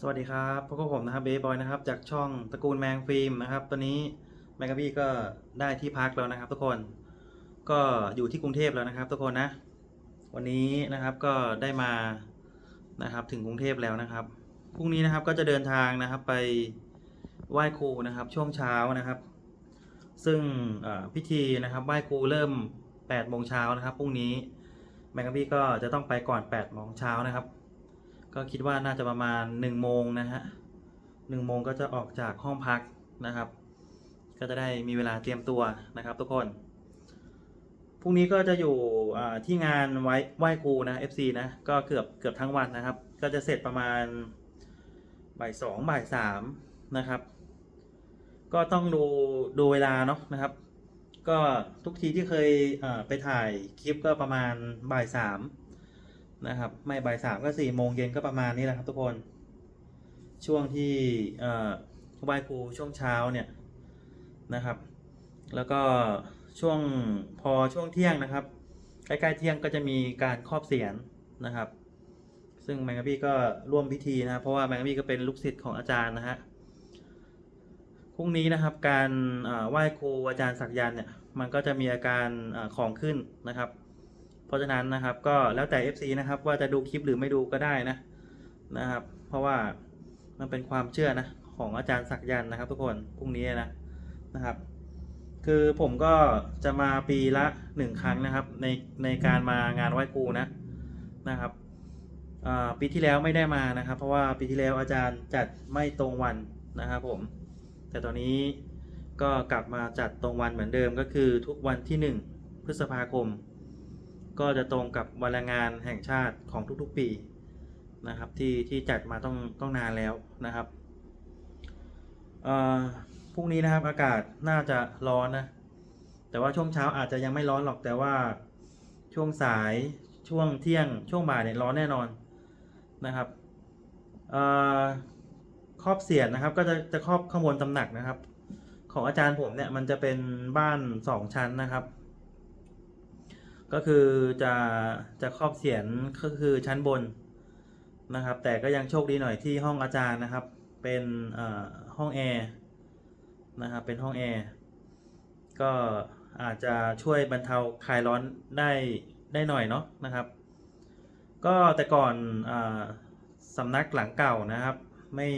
สวัสดีครับพบกับผมนะครับเบย์บอยนะครับจากช่องตระกูลแมงฟิล์มนะครับตอนนี้แมงกะบี้ก็ได้ที่พักแล้วนะครับ ทุกคนก็อยู่ที่กรุงเทพแล้วนะครับ ทุกคนนะ วันนี้นะครับก็ได้มานะครับถึงกรุงเทพแล้วนะครับพรุ่งนี้นะครับก็จะเดินทางนะครับไปไหว้ครูนะครับ ช่วงเช้านะครับ ซึ่งพิธีนะครับไหว้ครูเริ่ม8โมงเช้านะครับพรุ่งนี้แมงกะบี้ก็จะต้องไปก่อน8โมงเช้านะครับ ก็คิดว่าน่าจะประมาณ1โมงนะฮะหนึ่งโมงก็จะออกจากห้องพักนะครับ ก็จะได้มีเวลาเตรียมตัวนะครับ ทุกคนพรุ่งนี้ก็จะอยู่ที่งานไว้ไหว้ครูนะ FC นะก็เกือบเกือบทั้งวันนะครับ ก็จะเสร็จประมาณบ่ายสองบ่ายสามนะครับ ก็ต้องดูดูเวลาเนาะนะครับ ก็ทุกทีที่เคยไปถ่ายคลิปก็ประมาณบ่ายสาม นะครับ ไม่บ่ายสามก็สี่โมงเย็นก็ประมาณนี้แหละครับทุกคน ช่วงที่ไหว้ครูช่วงเช้าเนี่ยนะครับ แล้วก็ช่วงพอช่วงเที่ยงนะครับ ใกล้ๆเที่ยงก็จะมีการครอบเสียนนะครับ ซึ่งแมงกะบี้ก็ร่วมพิธีนะเพราะว่าแมงกะบี้ก็เป็นลูกศิษย์ของอาจารย์นะฮะพรุ่งนี้นะครับการไหว้ครูอาจารย์ศักยันเนี่ยมันก็จะมีอาการอของขึ้นนะครับ เพราะฉะนั้นนะครับก็แล้วแต่ FC นะครับว่าจะดูคลิปหรือไม่ดูก็ได้นะนะครับ เพราะว่ามันเป็นความเชื่อนะของอาจารย์ศักยันต์นะครับ ทุกคนพรุ่งนี้นะนะครับ คือผมก็จะมาปีละหนึ่งครั้งนะครับ ในในการมางานไหว้ครูนะนะครับปีที่แล้วไม่ได้มานะครับ เพราะว่าปีที่แล้วอาจารย์จัดไม่ตรงวันนะครับผม แต่ตอนนี้ก็กลับมาจัดตรงวันเหมือนเดิมก็คือทุกวันที่หนึ่งพฤษภาคม ก็จะตรงกับวันแรงงานแห่งชาติของทุกๆปีนะครับที่ที่จัดมาต้องต้องนานแล้วนะครับพรุ่งนี้นะครับอากาศน่าจะร้อนนะแต่ว่าช่วงเช้าอาจจะยังไม่ร้อนหรอกแต่ว่าช่วงสายช่วงเที่ยงช่วงบ่ายเนี่ยร้อนแน่นอนนะครับเอ่อครอบเสียนนะครับก็จะจะครอบข้างบนตำหนักนะครับ ของอาจารย์ผมเนี่ยมันจะเป็นบ้านสองชั้นนะครับ ก็คือจะจะครอบเสียนก็คือชั้นบนนะครับ แต่ก็ยังโชคดีหน่อยที่ห้องอาจารย์นะครับ เป็นห้องแอร์นะครับ เป็นห้องแอร์ก็อาจจะช่วยบรรเทาคลายร้อนได้ได้หน่อยเนาะนะครับ ก็แต่ก่อนอสำนักหลังเก่านะครับ ไม่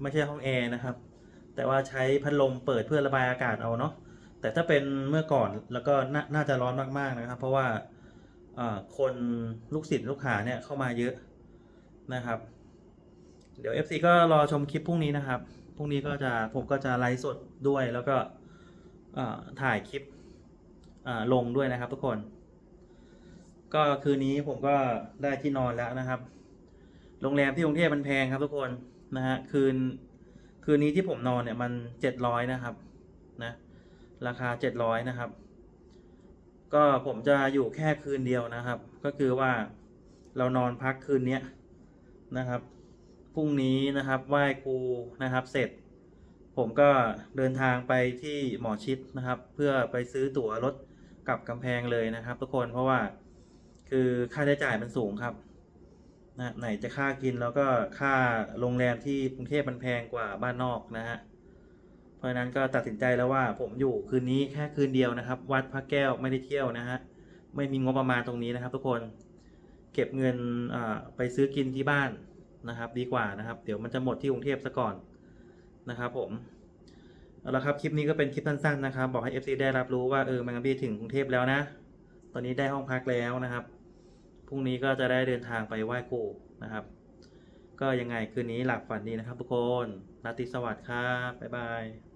ไม่ใช่ห้องแอร์นะครับ แต่ว่าใช้พัดลมเปิดเพื่อระบายอากาศเอาเนาะ แต่ถ้าเป็นเมื่อก่อนแล้วก็นน่าจะร้อนมากๆนะครับ เพราะว่าคนลูกศิษย์ลูกหาเนี่ยเข้ามาเยอะนะครับ เดี๋ยว FC ก็รอชมคลิปพรุ่งนี้นะครับพรุ่งนี้ก็จะผมก็จะไลฟ์สดด้วยแล้วก็ถ่ายคลิปลงด้วยนะครับ ทุกคน ก็คืนนี้ผมก็ได้ที่นอนแล้วนะครับ โรงแรมที่กรุงเทพมันแพงครับ ทุกคนนะฮะคืนคืนนี้ที่ผมนอนเนี่ยมันเจ็ดร้อยนะครับ นะ ราคา 700 นะครับ ก็ผมจะอยู่แค่คืนเดียวนะครับ ก็คือว่าเรานอนพักคืนนี้นะครับพรุ่งนี้นะครับไหว้ครูนะครับ เสร็จ ผมก็เดินทางไปที่หมอชิดนะครับ เพื่อไปซื้อตั๋วรถกลับกำแพงเลยนะครับ ทุกคนเพราะว่าคือค่าใช้จ่ายมันสูงครับนะไหนจะค่ากินแล้วก็ค่าโรงแรมที่กรุงเทพมันแพงกว่าบ้านนอกนะฮะ เพราะนั้นก็ตัดสินใจแล้วว่าผมอยู่คืนนี้แค่คืนเดียวนะครับ วัดพระแก้วไม่ได้เที่ยวนะฮะไม่มีงบประมาณตรงนี้นะครับ ทุกคนเก็บเงินไปซื้อกินที่บ้านนะครับ ดีกว่านะครับ เดี๋ยวมันจะหมดที่กรุงเทพซะก่อนนะครับผมเอาละครับคลิปนี้ก็เป็นคลิปสั้นๆนะครับ บอกให้ FC ได้รับรู้ว่าเออแมงกะบี้ถึงกรุงเทพแล้วนะ ตอนนี้ได้ห้องพักแล้วนะครับพรุ่งนี้ก็จะได้เดินทางไปไหว้ครูนะครับ ก็ยังไงคืนนี้หลับฝันดีนะครับทุกคนราตรีสวัสดิ์ครับบ๊ายบาย